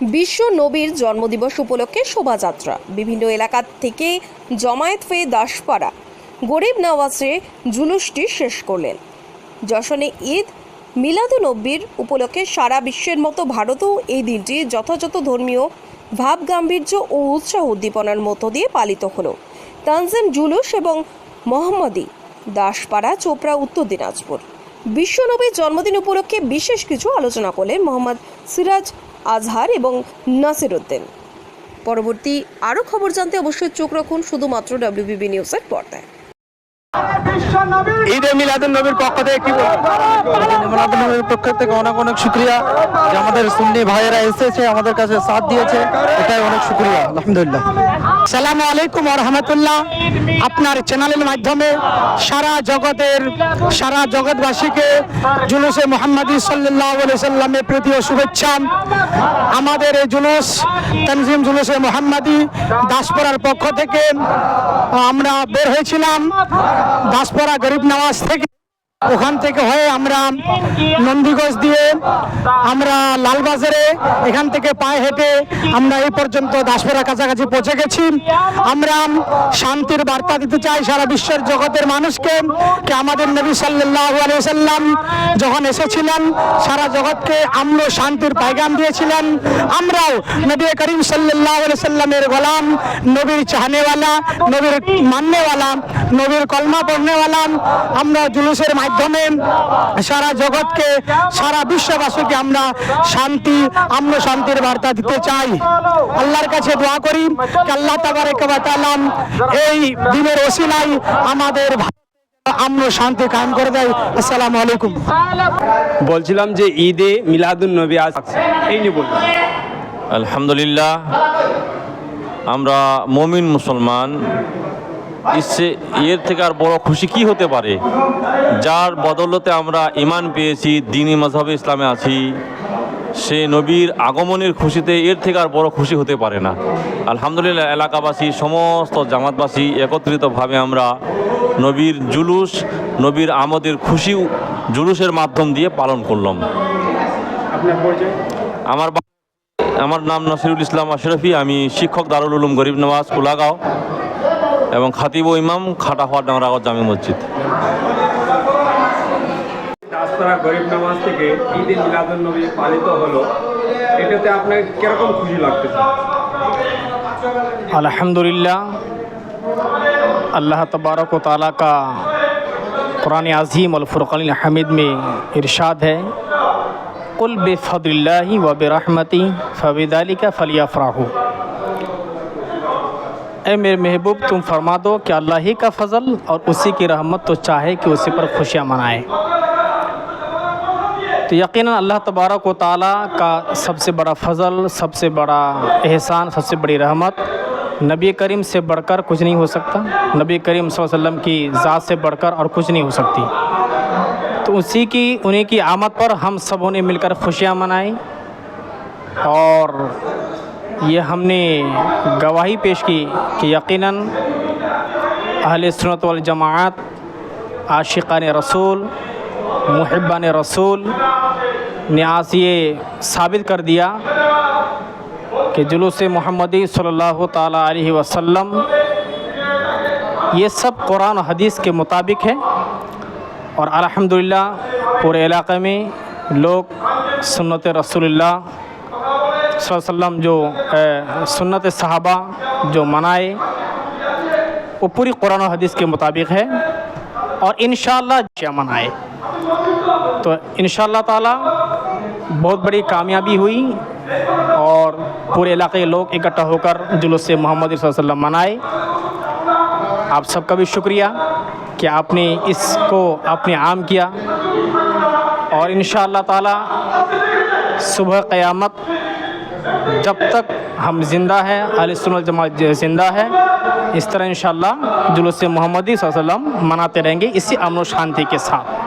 বিশ্ব নবীর জন্মদিবস উপলক্ষে শোভাযাত্রা। বিভিন্ন এলাকা থেকে জমায়েত হয়ে দাসপাড়া গরিব নওয়াজে জুলুসটি শেষ করলেন। যশনে ঈদ মিলাদুনব্বীর উপলক্ষে সারা বিশ্বের মতো ভারতেও এই দিনটি যথাযথ ধর্মীয় ভাব গাম্ভীর্য ও উৎসাহ উদ্দীপনার মধ্য দিয়ে পালিত হলো। তানজিম জুলুস এবং মোহাম্মদী, দাসপাড়া, চোপড়া, উত্তর দিনাজপুর। বিশ্বনবীর জন্মদিন উপলক্ষে বিশেষ কিছু আলোচনা করলেন মোহাম্মদ সিরাজ আজহার এবং নাসির উদ্দিন। পরবর্তী আরও খবর জানতে অবশ্যই চোখ রাখুন শুধুমাত্র ডাব্লিউবিবি নিউজের পর্দায়। ঈদে মিলাদুল নবীর পক্ষ থেকে কি মিলাদুল নবীর পক্ষ থেকে অনেক অনেক শুক্রিয়া। যে আমাদের সুন্নি ভাইয়েরা এসেছে আমাদের কাছে সাথ দিয়েছে এটাই অনেক শুক্রিয়া আলহামদুলিল্লাহ। সালামু আলাইকুম রহমতুল্লাহ। আপনার চ্যানেলের মাধ্যমে সারা জগতের, সারা জগৎবাসীকে জুলুসে মোহাম্মদী সাল্লাহ সাল্লামের প্রীতি ও শুভেচ্ছা। আমাদের এই জুলুস, তনজিম জুলুসে মোহাম্মদী দাসপাড়ার পক্ষ থেকে আমরা বের হয়েছিলাম। দাসপাড়া গরিব নওয়াজ থেকে ওখান থেকে হয়ে আমরা নন্দীগঞ্জ দিয়ে আমরা লালবাজারে এখান থেকে পায়ে হেঁটে আমরা এই পর্যন্ত দাসপাড়া কাছাকাছি পৌঁছে গেছি। আমরা শান্তির বার্তা দিতে চাই সারা বিশ্বের জগতের মানুষকে যে আমাদের নবী সাল্লাহ সাল্লাম যখন এসেছিলেন, সারা জগৎকে আমরা শান্তির পায়গাম দিয়েছিলেন। আমরাও নবী করিম সাল্লাহ সাল্লামের গোলাম, নবীর চাহনেওয়ালা, নবীর মাননেওয়ালা নবীর কলমা পড়নেওয়ালা আমরা জুলুসের মাধ্যমে সারা জগৎকে সারা বিশ্ববাসীকে আমরা শান্তি আমরা শান্তির বার্তা দিতে চাই। আল্লাহর কাছে দোয়া করি আল্লাহ ওয়া তাআলা এই দিনের ওসিলাই আমাদের আমরা শান্তি কায়েম করে দেয়। আসসালামু আলাইকুম। বলছিলাম যে ঈদে মিলাদুন নবী আজ এই নিয়ে আলহামদুলিল্লাহ আমরা মমিন মুসলমান ইসে এর থেকে আর বড় খুশি কি হতে পারে? যার বদলতে আমরা ইমান পেয়েছি দিনী মজহবে ইসলামে আছি সে নবীর আগমনের খুশিতে এর থেকে আর বড় খুশি হতে পারে না। আলহামদুলিল্লাহ এলাকাবাসী সমস্ত জামাতবাসী একত্রিতভাবে আমরা নবীর জুলুস নবীর আমাদের খুশি জুলুসের মাধ্যম দিয়ে পালন করলাম। আমার আমার নাম নসিরুল ইসলাম আশরফি আমি শিক্ষক দারুল উলুম গরিব নওয়াজ কুলাগাঁও এবং খাতিব ও ইমাম খাটাহওয়ার ডাংরাগাঁও জামি মসজিদ দাসপাড়া গরিব নামাজ থেকে ঈদে মিলাদুন নবী পালিত হলো এটাতে আপনার কিরকম খুশি লাগতেছে अल्हम्दुलिल्लाह अल्लाह तबारक व ताली का कुरान अज़ीम और फ़ुरक़ान हमीद में इरशाद है कुल बेफ़दिल्लाहि व बेरहमती اے میرے محبوب، تم فرما دو کہ اللہ ہی کا فضل اور اسی کی رحمت تو چاہے کہ اسی پر خوشیاں منائے۔ تو یقیناً اللہ تبارک و تعالیٰ کا سب سے بڑا فضل، سب سے بڑا احسان، سب سے بڑی رحمت نبی کریم سے بڑھ کر کچھ نہیں ہو سکتا۔ نبی کریم صلی اللہ علیہ وسلم کی ذات سے بڑھ کر اور کچھ نہیں ہو سکتی۔ تو اسی کی انہیں کی آمد پر ہم سبوں نے مل کر خوشیاں منائیں اور یہ ہم نے گواہی پیش کی کہ یقیناً اہل سنت والجماعت، عاشقان رسول، محبان رسول نے آج یہ ثابت کر دیا کہ جلوس محمدی صلی اللہ تعالیٰ علیہ وسلم یہ سب قرآن و حدیث کے مطابق ہے اور الحمدللہ پورے علاقے میں لوگ سنت رسول اللہ صلی اللہ علیہ وسلم جو سنت صحابہ جو منائے، وہ پوری قرآن و حدیث کے مطابق ہے اور انشاءاللہ کیا منائے۔ تو انشاءاللہ تعالی بہت بڑی کامیابی ہوئی اور پورے علاقے کے لوگ اکٹھا ہو کر جلوس محمد صلی اللہ علیہ وسلم منائے۔ آپ سب کا بھی شکریہ کہ آپ نے اس کو آپ نے عام کیا۔ اور انشاءاللہ تعالی صبح قیامت جب تک ہم زندہ ہیں، اہل سنت الجماعت زندہ ہے، اس طرح انشاءاللہ جلوس محمدی صلی اللہ علیہ وسلم مناتے رہیں گے اسی امن و شانتی کے ساتھ۔